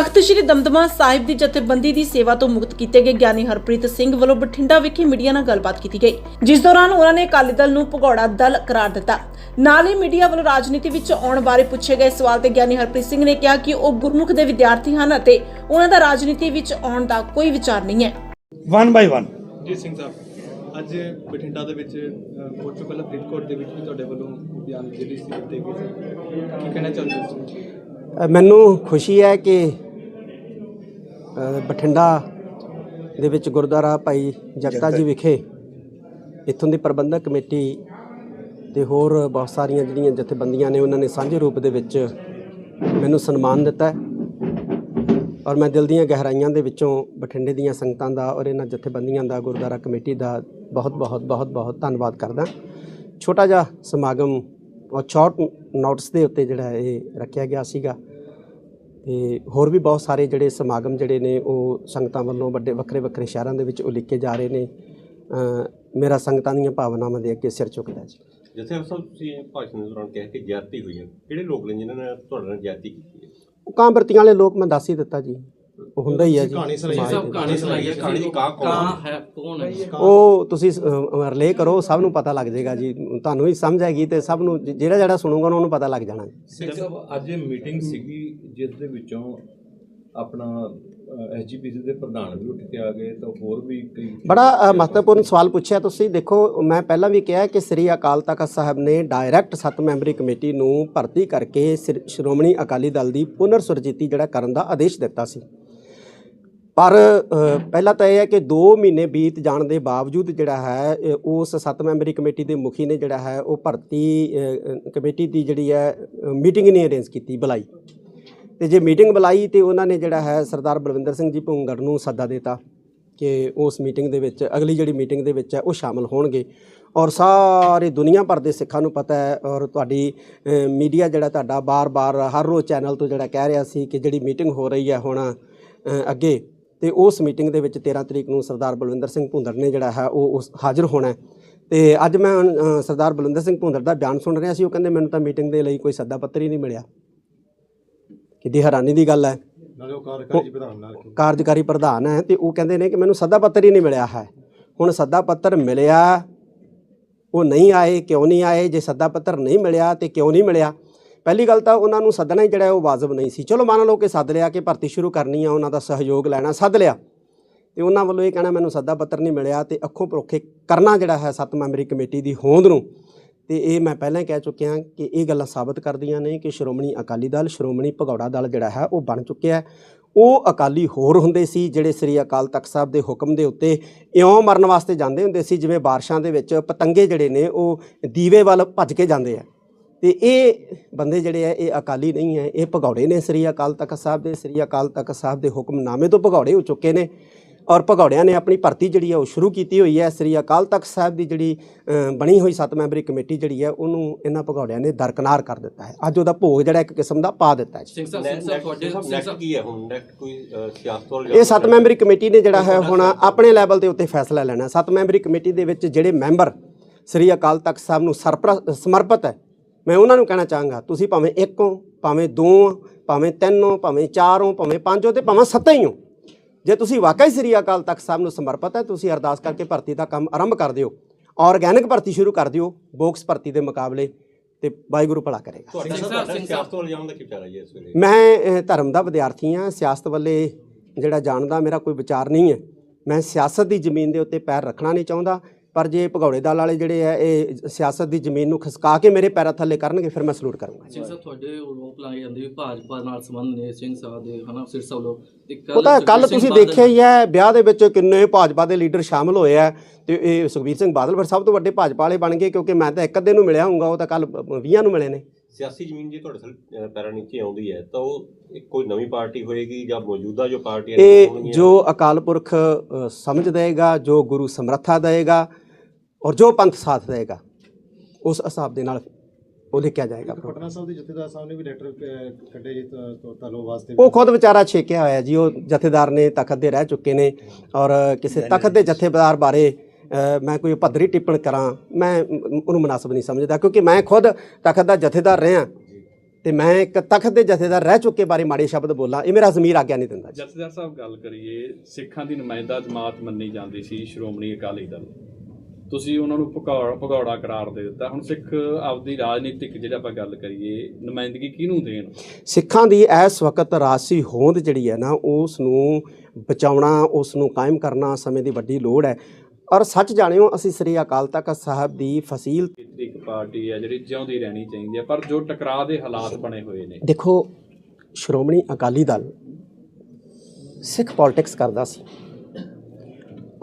ਤਖਤ ਸ੍ਰੀ ਦਮਦਮਾ ਸਾਹਿਬ ਦੀ ਜਥੇਬੰਦੀ ਦੀ ਸੇਵਾ ਤੋਂ ਮੁਕਤ ਕੀਤੇ ਗਏ ਗਿਆਨੀ ਹਰਪ੍ਰੀਤ ਸਿੰਘ ਵੱਲੋਂ ਬਠਿੰਡਾ ਵਿਖੇ ਮੀਡੀਆ ਨਾਲ ਗੱਲਬਾਤ ਕੀਤੀ ਗਈ। ਜਿਸ ਦੌਰਾਨ ਉਹਨਾਂ ਨੇ ਅਕਾਲੀ ਦਲ ਨੂੰ ਭਗੌੜਾ ਦਲ ਕਰਾਰ ਦਿੱਤਾ। ਨਾਲ ਹੀ ਮੀਡੀਆ ਵੱਲੋਂ ਰਾਜਨੀਤੀ ਵਿੱਚ ਆਉਣ ਬਾਰੇ ਪੁੱਛੇ ਗਏ ਸਵਾਲ ਤੇ ਗਿਆਨੀ ਹਰਪ੍ਰੀਤ ਸਿੰਘ ਨੇ ਕਿਹਾ ਕਿ ਉਹ ਗੁਰਮੁਖ ਦੇ ਵਿਦਿਆਰਥੀ ਹਨ ਅਤੇ ਉਹਨਾਂ ਦਾ ਰਾਜਨੀਤੀ ਵਿੱਚ ਆਉਣ ਦਾ ਕੋਈ ਵਿਚਾਰ ਨਹੀਂ ਹੈ। ਵਨ ਬਾਈ ਵਨ ਜੀ ਸਿੰਘ ਸਾਹਿਬ ਅੱਜ ਬਠਿੰਡਾ ਦੇ ਵਿੱਚ ਤੋਂ ਪਹਿਲਾਂ ਫਰੀਦਕੋਟ ਦੇ ਵਿੱਚ ਵੀ ਤੁਹਾਡੇ ਵੱਲੋਂ ਬਿਆਨ ਜਿਹੜੀ ਸੀ ਦਿੱਤੇ ਗਏ ਕੀ ਕਹਿਣਾ ਚਾਹੁੰਦੇ ਹੋ ਮੈਨੂੰ ਖੁਸ਼ੀ ਹੈ ਕਿ ਬਠਿੰਡਾ ਦੇ ਵਿੱਚ ਗੁਰਦੁਆਰਾ ਭਾਈ ਜਗਤਾ ਜੀ ਵਿਖੇ ਇੱਥੋਂ ਦੀ ਪ੍ਰਬੰਧਕ ਕਮੇਟੀ ਤੇ ਹੋਰ ਬਹੁਤ ਸਾਰੀਆਂ ਜਿਹੜੀਆਂ ਜਥੇਬੰਦੀਆਂ ਨੇ ਉਹਨਾਂ ਨੇ ਸਾਂਝੇ ਰੂਪ ਦੇ ਵਿੱਚ ਮੈਨੂੰ ਸਨਮਾਨ ਦਿੱਤਾ ਹੈ। ਔਰ ਮੈਂ ਦਿਲ ਦੀਆਂ ਗਹਿਰਾਈਆਂ ਦੇ ਵਿੱਚੋਂ ਬਠਿੰਡੇ ਦੀਆਂ ਸੰਗਤਾਂ ਦਾ ਔਰ ਇਹਨਾਂ ਜਥੇਬੰਦੀਆਂ ਦਾ ਗੁਰਦੁਆਰਾ ਕਮੇਟੀ ਦਾ ਬਹੁਤ ਬਹੁਤ ਬਹੁਤ ਬਹੁਤ ਧੰਨਵਾਦ ਕਰਦਾ ਛੋਟਾ ਜਿਹਾ ਸਮਾਗਮ ਔਰ ਸ਼ਾਰਟ ਨੋਟਿਸ ਦੇ ਉੱਤੇ ਜਿਹੜਾ ਇਹ ਰੱਖਿਆ ਗਿਆ ਸੀਗਾ। ਤੇ ਹੋਰ ਵੀ ਬਹੁਤ ਸਾਰੇ ਜਿਹੜੇ ਸਮਾਗਮ ਜਿਹੜੇ ਨੇ ਉਹ ਸੰਗਤਾਂ ਵੱਲੋਂ ਵੱਡੇ ਵੱਖਰੇ ਵੱਖਰੇ ਸ਼ਹਿਰਾਂ ਦੇ ਵਿੱਚ ਉਲੀਕੇ ਜਾ ਰਹੇ ਨੇ। ਮੇਰਾ ਸੰਗਤਾਂ ਦੀਆਂ ਭਾਵਨਾਵਾਂ ਦੇ ਅੱਗੇ ਸਿਰ ਝੁਕਦਾ ਜੀ। ਜਿੱਥੇ ਅਫਸਰ ਤੁਸੀਂ ਭਾਸ਼ਣ ਦੇ ਦੌਰਾਨ ਕਿਹਾ ਕਿ ਜ਼ਿਆਦਤੀ ਹੋਈ ਹੈ। ਕਿਹੜੇ ਲੋਕ ਨੇ ਜਿਨ੍ਹਾਂ ਨੇ ਤੁਹਾਡੇ ਨਾਲ ਜ਼ਿਆਦਤੀ ਕੀਤੀ ਹੈ? ਉਹ ਕਾਂ ਵਰਤੀਆਂ ਵਾਲੇ ਲੋਕ ਮੈਂ ਦੱਸ ਹੀ ਦਿੱਤਾ ਜੀ। ਹੁੰਦਾ ਹੀ ਹੈ ਜੀ। ਕਹਾਣੀ ਸੁਣਾਈ ਸਮਾਜ ਸਭ ਦੇ। ਕਹਾਣੀ ਸੁਣਾਈ ਹੈ ਕਹਾਣੀ ਦੀ ਕਾਂ ਕੌਣ ਹੈ? ਹੈ ਕੌਣ ਹੈ ਉਹ ਤੁਸੀਂ ਰਿਲੇ ਕਰੋ ਸਭ ਨੂੰ ਪਤਾ ਲੱਗ ਜਾਏਗਾ ਜੀ। ਤੁਹਾਨੂੰ ਵੀ ਸਮਝ ਆਏਗੀ ਤੇ ਸਭ ਨੂੰ ਜ- ਜਿਹੜਾ ਜਿਹੜਾ ਸੁਣੂਗਾ ਉਹਨੂੰ ਪਤਾ ਲੱਗ ਜਾਣਾ ਜੀ। ਸਿੰਘ ਸਾਹਿਬ ਅੱਜ ਇਹ ਮੀਟਿੰਗ ਸੀਗੀ ਜਿਸ ਦੇ ਵਿੱਚੋਂ ਆਪਣਾ ਐਸਜੀਪੀਸੀ ਦੇ ਪ੍ਰਧਾਨ ਵੀ ਉੱਠ ਕੇ ਆ ਗਏ ਤਾਂ ਹੋਰ ਵੀ ਕਈ ਬੜਾ ਅ, ਮਹੱਤਵਪੂਰਨ ਸਵਾਲ ਪੁੱਛਿਆ ਤੁਸੀਂ। ਦੇਖੋ ਮੈਂ ਪਹਿਲਾਂ ਵੀ ਕਿਹਾ ਕਿ ਸ੍ਰੀ ਅਕਾਲ ਤਖਤ ਸਾਹਿਬ ਨੇ ਡਾਇਰੈਕਟ ਸੱਤ ਮੈਂਬਰੀ ਕਮੇਟੀ ਨੂੰ ਭਰਤੀ ਕਰਕੇ ਸ੍ਰੀ- ਸ਼੍ਰੋਮਣੀ ਅਕਾਲੀ ਦਲ ਦੀ ਪੁਨਰ ਸੁਰਜੀਤੀ ਜਿਹੜਾ ਕਰਨ ਦਾ ਆਦੇਸ਼ ਦਿੱਤਾ ਸੀ। ਪਰ ਪਹਿਲਾਂ ਤਾਂ ਇਹ ਹੈ ਕਿ 2 ਮਹੀਨੇ ਬੀਤ ਜਾਣ ਦੇ ਬਾਵਜੂਦ ਜਿਹੜਾ ਹੈ ਉਸ ਸੱਤ ਮੈਂਬਰੀ ਕਮੇਟੀ ਦੇ ਮੁਖੀ ਨੇ ਜਿਹੜਾ ਹੈ, ਉਹ ਭਰਤੀ ਕਮੇਟੀ ਦੀ ਜਿਹੜੀ ਹੈ ਮੀਟਿੰਗ ਨਹੀਂ ਅਰੇਂਜ ਕੀਤੀ, ਬੁਲਾਈ। ਤੇ ਜੇ ਮੀਟਿੰਗ ਬੁਲਾਈ ਤੇ ਉਹਨਾਂ ਨੇ ਜਿਹੜਾ ਹੈ, ਸਰਦਾਰ ਬਲਵਿੰਦਰ ਸਿੰਘ ਜੀ ਭੁੰਗੜ ਨੂੰ ਸੱਦਾ ਦਿੱਤਾ ਕਿ ਉਸ ਮੀਟਿੰਗ ਦੇ ਵਿੱਚ, ਅਗਲੀ ਜਿਹੜੀ ਮੀਟਿੰਗ ਦੇ ਵਿੱਚ ਹੈ, ਉਹ ਸ਼ਾਮਲ ਹੋਣਗੇ। ਔਰ ਸਾਰੇ ਦੁਨੀਆ ਭਰ ਦੇ ਸਿੱਖਾਂ ਨੂੰ ਪਤਾ ਹੈ, ਔਰ ਤੁਹਾਡੀ ਮੀਡੀਆ ਜਿਹੜਾ ਤੁਹਾਡਾ ਬਾਰ-ਬਾਰ, ਹਰ ਰੋਜ਼ ਚੈਨਲ ਤੋਂ ਜਿਹੜਾ ਕਹਿ ਰਿਹਾ ਸੀ ਕਿ ਜਿਹੜੀ ਮੀਟਿੰਗ ਹੋ ਰਹੀ ਹੈ ਹੁਣ ਅੱਗੇ ਤੇ ਉਸ ਮੀਟਿੰਗ ਦੇ ਵਿੱਚ 13 ਤਰੀਕ ਨੂੰ ਸਰਦਾਰ ਬਲਵਿੰਦਰ ਸਿੰਘ ਭੁੰਦੜ ਨੇ ਜਿਹੜਾ ਹੈ ਉਹ ਉਸ ਹਾਜ਼ਰ ਹੋਣਾ। ਤੇ ਅੱਜ ਮੈਂ ਸਰਦਾਰ ਬਲਵਿੰਦਰ ਸਿੰਘ ਭੁੰਦੜ ਦਾ ਬਿਆਨ ਸੁਣ ਰਿਹਾ ਸੀ ਉਹ ਕਹਿੰਦੇ ਮੈਨੂੰ ਤਾਂ ਮੀਟਿੰਗ ਦੇ ਲਈ ਕੋਈ ਸੱਦਾ ਪੱਤਰ ਹੀ ਨਹੀਂ ਮਿਲਿਆ। ਕਿੱਡੀ ਹੈਰਾਨੀ ਦੀ ਗੱਲ ਹੈ। ਨਾਲੇ ਉਹ ਕਾਰਜਕਾਰੀ ਪ੍ਰਧਾਨ ਨਾਲ ਕਾਰਜਕਾਰੀ ਪ੍ਰਧਾਨ ਹੈ ਤੇ ਉਹ ਕਹਿੰਦੇ ਨੇ ਕਿ ਮੈਨੂੰ ਸੱਦਾ ਪੱਤਰ ਹੀ ਨਹੀਂ ਮਿਲਿਆ ਹੈ। ਹੁਣ ਸੱਦਾ ਪੱਤਰ ਮਿਲਿਆ ਉਹ ਨਹੀਂ ਆਏ ਕਿਉਂ ਨਹੀਂ ਆਏ? ਜੇ ਸੱਦਾ ਪੱਤਰ ਨਹੀਂ ਮਿਲਿਆ ਤੇ ਕਿਉਂ ਨਹੀਂ ਮਿਲਿਆ? ਪਹਿਲੀ ਗੱਲ ਤਾਂ ਉਹਨਾਂ ਨੂੰ ਸੱਦਣਾ ਹੀ ਜਿਹੜਾ ਉਹ ਵਾਜਬ ਨਹੀਂ ਸੀ। ਚਲੋ ਮੰਨ ਲਓ ਕਿ ਸੱਦ ਲਿਆ ਕਿ ਭਰਤੀ ਸ਼ੁਰੂ ਕਰਨੀ ਆ, ਉਹਨਾਂ ਦਾ ਸਹਿਯੋਗ ਲੈਣਾ, ਸੱਦ ਲਿਆ। ਤੇ ਉਹਨਾਂ ਵੱਲੋਂ ਇਹ ਕਹਿਣਾ, ਮੈਨੂੰ ਸੱਦਾ ਪੱਤਰ ਨਹੀਂ ਮਿਲਿਆ ਤੇ ਅੱਖੋਂ ਪਰੋਖੇ ਕਰਨਾ ਜਿਹੜਾ ਹੈ ਸੱਤ ਮੈਂਬਰੀ ਕਮੇਟੀ ਦੀ ਹੋਂਦ ਨੂੰ। ਤੇ ਇਹ ਮੈਂ ਪਹਿਲਾਂ ਹੀ ਕਹਿ ਚੁੱਕਿਆ ਕਿ ਇਹ ਗੱਲਾਂ ਸਾਬਤ ਕਰਦੀਆਂ ਨੇ ਕਿ ਸ਼੍ਰੋਮਣੀ ਅਕਾਲੀ ਦਲ, ਸ਼੍ਰੋਮਣੀ ਭਗੌੜਾ ਦਲ ਜਿਹੜਾ ਹੈ, ਉਹ ਬਣ ਚੁੱਕਿਆ ਹੈ। ਉਹ ਅਕਾਲੀ ਹੋਰ ਹੁੰਦੇ ਸੀ, ਜਿਹੜੇ ਸ੍ਰੀ ਅਕਾਲ ਤਖਤ ਸਾਹਿਬ ਦੇ ਹੁਕਮ ਦੇ ਉੱਤੇ ਇਉਂ ਮਰਨ ਵਾਸਤੇ ਜਾਂਦੇ ਹੁੰਦੇ ਸੀ, ਜਿਵੇਂ ਬਾਰਿਸ਼ਾਂ ਦੇ ਵਿੱਚ ਪਤੰਗੇ ਜਿਹੜੇ ਨੇ, ਉਹ ਦੀਵੇ ਵੱਲ ਭੱਜ ਕੇ ਜਾਂਦੇ ਆ। ਤੇ ਇਹ ਬੰਦੇ ਜਿਹੜੇ ਆ ਇਹ ਅਕਾਲੀ ਨਹੀਂ ਹੈ ਇਹ ਭਗੌੜੇ ਨੇ ਸ੍ਰੀ ਅਕਾਲ ਤਖਤ ਸਾਹਿਬ ਦੇ ਸ੍ਰੀ ਅਕਾਲ ਤਖਤ ਸਾਹਿਬ ਦੇ ਹੁਕਮਨਾਮੇ ਤੋਂ ਭਗੌੜੇ ਹੋ ਚੁੱਕੇ ਨੇ ਔਰ ਭਗੌੜਿਆਂ ਨੇ ਆਪਣੀ ਭਰਤੀ ਜਿਹੜੀ ਹੈ ਉਹ ਸ਼ੁਰੂ ਕੀਤੀ ਹੋਈ ਹੈ। ਸ੍ਰੀ ਅਕਾਲ ਤਖਤ ਸਾਹਿਬ ਦੀ ਜਿਹੜੀ ਬਣੀ ਹੋਈ ਸੱਤ ਮੈਂਬਰੀ ਕਮੇਟੀ ਜਿਹੜੀ ਹੈ ਉਹਨੂੰ ਇਹਨਾਂ ਭਗੌੜਿਆਂ ਨੇ ਦਰਕਨਾਰ ਕਰ ਦਿੱਤਾ ਹੈ। ਅੱਜ ਉਹਦਾ ਭੋਗ ਜਿਹੜਾ ਇੱਕ ਕਿਸਮ ਦਾ ਪਾ ਦਿੱਤਾ ਹੈ। ਜੀ। ਸਿੰਘ ਸਾਹਿਬ ਸਿੰਘ ਸਾਹਿਬ ਤੁਹਾਡੇ ਸਿੰਘ ਨੈਕਸਟ ਸਾਹਿਬ ਕੀ ਹੈ ਹੁਣ? ਨੈਕਸਟ ਕੋਈ ਅ, ਸਿਆਸਤ ਵੱਲ ਇਹ ਸੱਤ ਮੈਂਬਰੀ ਕਮੇਟੀ ਨੇ ਜਿਹੜਾ ਹੈ ਹੁਣ ਆਪਣੇ ਲੈਵਲ ਦੇ ਉੱਤੇ ਫੈਸਲਾ ਲੈਣਾ ਸੱਤ ਮੈਂਬਰੀ ਕਮੇਟੀ ਦੇ ਵਿੱਚ ਜਿਹੜੇ ਮੈਂਬਰ ਸ੍ਰੀ ਅਕਾਲ ਤਖਤ ਸਾਹਿਬ ਨੂੰ ਸਰਪ੍ਰ- ਸਮਰਪਿਤ ਹੈ ਮੈਂ ਉਹਨਾਂ ਨੂੰ ਕਹਿਣਾ ਚਾਹਾਂਗਾ ਤੁਸੀਂ ਭਾਵੇਂ ਇੱਕ ਹੋ ਭਾਵੇਂ ਦੋ ਹੋ ਭਾਵੇਂ ਤਿੰਨ ਹੋ ਭਾਵੇਂ ਚਾਰ ਹੋ ਭਾਵੇਂ ਪੰਜ ਹੋ ਤੇ ਭਾਵੇਂ ਸੱਤ ਹੀ ਹੋ। ਜੇ ਤੁਸੀਂ ਵਾਕਈ ਸ੍ਰੀ ਅਕਾਲ ਤਖਤ ਸਾਹਿਬ ਨੂੰ ਸਮਰਪਿਤ ਹੈ ਤੁਸੀਂ ਅਰਦਾਸ ਕਰਕੇ ਭਰਤੀ ਦਾ ਕੰਮ ਆਰੰਭ ਕਰ ਦਿਓ। ਆਰਗੈਨਿਕ ਭਰਤੀ ਸ਼ੁਰੂ ਕਰ ਦਿਓ ਬੋਕਸ ਭਰਤੀ ਦੇ ਮੁਕਾਬਲੇ ਤੇ ਵਾਹਿਗੁਰੂ ਭਲਾ ਕਰੇਗਾ। ਤੁਹਾਡਾ ਸਿੰਘ ਸਾਹਿਬ, ਤੁਹਾਡਾ ਸਿੰਘ ਸਾਹਿਬ। ਸਿਆਸਤ ਵੱਲ ਜਾਣ ਦਾ ਕੀ ਵਿਚਾਰ ਹੈ ਜੀ ਇਸ ਵੇਲੇ? ਮੈਂ ਧਰਮ ਦਾ ਵਿਦਿਆਰਥੀ ਹਾਂ ਸਿਆਸਤ ਵੱਲੇ ਜਿਹੜਾ ਜਾਣਦਾ ਮੇਰਾ ਕੋਈ ਵਿਚਾਰ ਨਹੀਂ ਹੈ। ਮੈਂ ਸਿਆਸਤ ਦੀ ਜ਼ਮੀਨ ਦੇ ਉੱਤੇ ਪੈਰ ਰੱਖਣਾ ਨਹੀਂ ਚਾਹੁੰਦਾ। ਪਰ ਜੇ ਭਗੌੜੇ ਦਲ ਵਾਲੇ ਜਿਹੜੇ ਆ ਇਹ ਸਿਆਸਤ ਦੀ ਜ਼ਮੀਨ ਨੂੰ ਖਸਕਾ ਕੇ ਮੇਰੇ ਪੈਰਾਂ ਥੱਲੇ ਕਰਨਗੇ ਫਿਰ ਮੈਂ ਸਲੂਟ ਕਰੂੰਗਾ। ਸਿੰਘ ਸਾਹਿਬ ਤੁਹਾਡੇ ਆਰੋਪ ਲਾਏ ਜਾਂਦੇ ਵੀ ਭਾਜਪਾ ਨਾਲ ਸੰਬੰਧ ਨੇ ਸਿੰਘ ਸਾਹਿਬ ਦੇ ਹਨਾ ਸਿਰਸਾ ਵੱਲੋਂ ਉਹ ਤਾਂ ਕੱਲ ਤੁਸੀਂ ਦੇਖਿਆ ਹੀ ਹੈ ਵਿਆਹ ਦੇ ਵਿੱਚ ਕਿੰਨੇ ਭਾਜਪਾ ਦੇ ਲੀਡਰ ਸ਼ਾਮਲ ਹੋਏ ਆ ਤੇ ਇਹ ਸੁਖਬੀਰ ਸਿੰਘ ਬਾਦਲ ਫਿਰ ਸਭ ਤੋਂ ਵੱਡੇ ਭਾਜਪਾ ਵਾਲੇ ਬਣ ਗਏ ਕਿਉਂਕਿ ਮੈਂ ਤਾਂ ਇੱਕ ਅੱਧੇ ਨੂੰ ਮਿਲਿਆ ਹੋਊਗਾ ਉਹ ਤਾਂ ਕੱਲ 20 ਨੂੰ ਮਿਲੇ ਨੇ। ਸਿਆਸੀ ਜ਼ਮੀਨ ਜੇ ਤੁਹਾਡੇ ਅ, ਪੈਰਾਂ ਨੀਚੇ ਆਉਂਦੀ ਹੈ ਤਾਂ ਉਹ ਇੱਕ ਕੋਈ ਨਵੀਂ ਪਾਰਟੀ ਹੋਏਗੀ ਜਾਂ ਮੌਜੂਦਾ ਜੋ ਪਾਰਟੀਆਂ ਨੇ ਇਹ? ਜੋ ਅਕਾਲ ਪੁਰਖ ਸਮਝ ਦੇਗਾ ਜੋ ਗੁਰੂ ਸਮਰੱਥਾ ਦੇਗਾ ਔਰ ਜੋ ਪੰਥ ਸਾਥ ਦੇਗਾ ਉਸ ਹਿਸਾਬ ਦੇ ਨਾਲ ਉਹ ਲਿਖਿਆ ਜਾਏਗਾ। ਪਟਨਾ ਸਾਹਿਬ ਦੇ ਜਥੇਦਾਰ ਸਾਹਿਬ ਨੇ ਵੀ ਲੈਟਰ ਕੱਢੇ ਜੀ ਤਾਲੋ ਵਾਸਤੇ ਉਹ ਖੁਦ ਵਿਚਾਰਾ ਛੇਕਿਆ ਹੋਇਆ ਜੀ ਉਹ ਜਥੇਦਾਰ ਨੇ ਤਖਤ ਦੇ ਰਹਿ ਚੁੱਕੇ ਨੇ ਔਰ ਕਿਸੇ ਤਖਤ ਦੇ ਜਥੇਦਾਰ ਬਾਰੇ ਮੈਂ ਕੋਈ ਭੱਦਰੀ ਟਿੱਪਣ ਕਰਾਂ ਮੈਂ ਮ- ਉਹਨੂੰ ਮੁਨਾਸਬ ਨਹੀਂ ਸਮਝਦਾ ਕਿਉਂਕਿ ਮੈਂ ਖੁਦ ਤਖਤ ਦਾ ਜਥੇਦਾਰ ਰਿਹਾ। ਤੇ ਮੈਂ ਇੱਕ ਤਖਤ ਦੇ ਜਥੇਦਾਰ ਰਹਿ ਚੁੱਕੇ ਬਾਰੇ ਮਾੜੇ ਸ਼ਬਦ ਬੋਲਾਂ ਇਹ ਮੇਰਾ ਜ਼ਮੀਰ ਆਗਿਆ ਨਹੀਂ ਦਿੰਦਾ ਜੀ। ਜਥੇਦਾਰ ਸਾਹਿਬ ਗੱਲ ਕਰੀਏ ਸਿੱਖਾਂ ਦੀ ਨੁਮਾਇੰਦਾ ਜਮਾਤ ਮੰਨੀ ਜਾਂਦੀ ਸੀ ਸ਼੍ਰੋਮਣੀ ਅਕਾਲੀ ਦਲ। ਤੁਸੀਂ ਉਹਨਾਂ ਨੂੰ ਭਗੌੜਾ ਭਗੌੜਾ ਕਰਾਰ ਦੇ ਦਿੱਤਾ। ਹੁਣ ਸਿੱਖ ਆਪਦੀ ਰਾਜਨੀਤਿਕ ਜਿਹੜਾ ਆਪਾਂ ਗੱਲ ਕਰੀਏ ਨੁਮਾਇੰਦਗੀ ਕਿਹਨੂੰ ਦੇਣ? ਸਿੱਖਾਂ ਦੀ ਇਸ ਵਕਤ ਰਾਸੀ ਹੋਂਦ ਜਿਹੜੀ ਹੈ ਨਾ ਉਸ ਨੂੰ ਬਚਾਉਣਾ ਉਸ ਨੂੰ ਕਾਇਮ ਕਰਨਾ ਸਮੇਂ ਦੀ ਵੱਡੀ ਲੋੜ ਹੈ। ਔਰ ਸੱਚ ਜਾਣਿਓ ਅਸੀਂ ਸ੍ਰੀ ਅਕਾਲ ਤਖਤ ਸਾਹਿਬ ਦੀ ਫਸੀਲ ਇੱਕ ਪਾਰਟੀ ਹੈ ਜਿਹੜੀ ਜਿਉਂਦੀ ਰਹਿਣੀ ਚਾਹੀਦੀ ਹੈ ਪਰ ਜੋ ਟਕਰਾਅ ਦੇ ਹਾਲਾਤ ਬਣੇ ਹੋਏ ਨੇ। ਦੇਖੋ ਸ਼੍ਰੋਮਣੀ ਅਕਾਲੀ ਦਲ ਸਿੱਖ ਪੋਲਿਟਿਕਸ ਕਰਦਾ ਸੀ।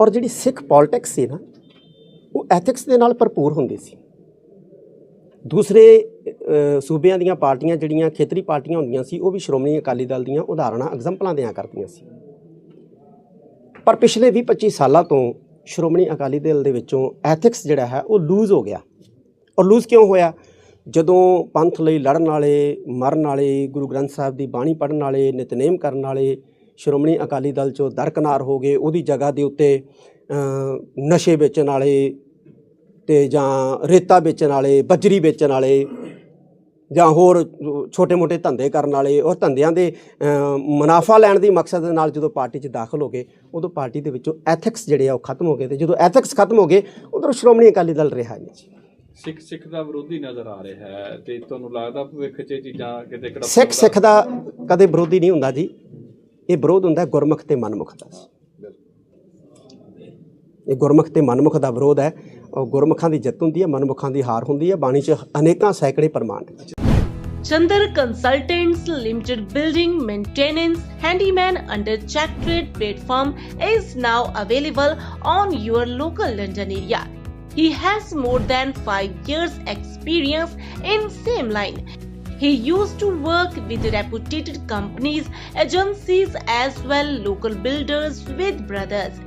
ਔਰ ਜਿਹੜੀ ਸਿੱਖ ਪੋਲਿਟਿਕਸ ਸੀ ਨਾ ਉਹ ਐਥਿਕਸ ਦੇ ਨਾਲ ਭਰਪੂਰ ਹੁੰਦੀ ਸੀ। ਦੂਸਰੇ ਸੂਬਿਆਂ ਦੀਆਂ ਪਾਰਟੀਆਂ ਜਿਹੜੀਆਂ ਖੇਤਰੀ ਪਾਰਟੀਆਂ ਹੁੰਦੀਆਂ ਸੀ, ਉਹ ਵੀ ਸ਼੍ਰੋਮਣੀ ਅਕਾਲੀ ਦਲ ਦੀਆਂ ਉਦਾਹਰਣਾਂ ਐਗਜ਼ਾਮਪਲਾਂ ਦਿਆਂ ਕਰਦੀਆਂ ਸੀ। ਪਰ ਪਿਛਲੇ 20-25 ਸਾਲਾਂ ਤੋਂ ਸ਼੍ਰੋਮਣੀ ਅਕਾਲੀ ਦਲ ਦੇ ਵਿੱਚੋਂ ਐਥਿਕਸ ਜਿਹੜਾ ਹੈ, ਉਹ ਲੂਜ਼ ਹੋ ਗਿਆ। ਔਰ ਲੂਜ਼ ਕਿਉਂ ਹੋਇਆ? ਜਦੋਂ ਪੰਥ ਲਈ ਲੜਨ ਵਾਲੇ, ਮਰਨ ਵਾਲੇ, ਗੁਰੂ ਗ੍ਰੰਥ ਸਾਹਿਬ ਦੀ ਬਾਣੀ ਪੜ੍ਹਨ ਵਾਲੇ, ਨਿਤਨੇਮ ਕਰਨ ਵਾਲੇ ਸ਼੍ਰੋਮਣੀ ਅਕਾਲੀ ਦਲ ਚੋਂ ਦਰਕਨਾਰ ਹੋ ਗਏ, ਉਹਦੀ ਜਗ੍ਹਾ ਦੇ ਉੱਤੇ ਨਸ਼ੇ ਵੇਚਣ ਵਾਲੇ ਤੇ ਜਾਂ ਰੇਤਾ ਵੇਚਣ ਵਾਲੇ ਬਜਰੀ ਵੇਚਣ ਵਾਲੇ ਜਾਂ ਹੋਰ ਛੋਟੇ-ਮੋਟੇ ਧੰਦੇ ਕਰਨ ਵਾਲੇ ਔਰ ਧੰਦਿਆਂ ਦੇ ਮੁਨਾਫਾ ਲੈਣ ਦੀ ਮਕਸਦ ਦੇ ਨਾਲ ਜਦੋਂ ਪਾਰਟੀ 'ਚ ਦਾਖਲ ਹੋ ਗਏ ਉਦੋਂ ਪਾਰਟੀ ਦੇ ਵਿੱਚੋਂ ਐਥਿਕਸ ਜਿਹੜੇ ਆ ਉਹ ਖਤਮ ਹੋ ਗਏ ਤੇ ਜਦੋਂ ਐਥਿਕਸ ਖਤਮ ਹੋ ਗਏ ਉਧਰ ਸ਼੍ਰੋਮਣੀ ਅਕਾਲੀ ਦਲ ਰਿਹਾ ਨਹੀਂ ਜੀ। ਸਿੱਖ ਸਿੱਖ ਦਾ ਵਿਰੋਧੀ ਨਜ਼ਰ ਆ ਰਿਹਾ ਹੈ ਤੇ ਤੁਹਾਨੂੰ ਲੱਗਦਾ ਭਵਿੱਖ 'ਚ ਇਹ ਚੀਜ਼ਾਂ ਕਿਤੇ ਕਿਹੜਾ ਸਿੱਖ ਸਿੱਖ ਦਾ ਕਦੇ ਵਿਰੋਧੀ ਨਹੀਂ ਹੁੰਦਾ ਜੀ। ਇਹ ਵਿਰੋਧ ਹੁੰਦਾ ਗੁਰਮੁਖ ਤੇ ਮਨਮੁਖ ਦਾ ਇਹ ਗੁਰਮੁਖ ਤੇ ਮਨਮੁਖ ਦਾ ਵਿਰੋਧ ਹੈ ਉਹ ਗੁਰਮੁਖਾਂ ਦੀ ਜਿੱਤ ਹੁੰਦੀ ਹੈ ਮਨਮੁਖਾਂ ਦੀ ਹਾਰ ਹੁੰਦੀ ਹੈ ਬਾਣੀ 'ਚ ਅਨੇਕਾਂ ਸੈਂਕੜੇ ਪ੍ਰਮਾਣ ਨੇ Chandar Consultants Limited Building Maintenance Handyman under Check Trade platform is now available on your local London area. He has more than 5 years experience in same line. He used to work with reputed companies, agencies as well local builders with brothers.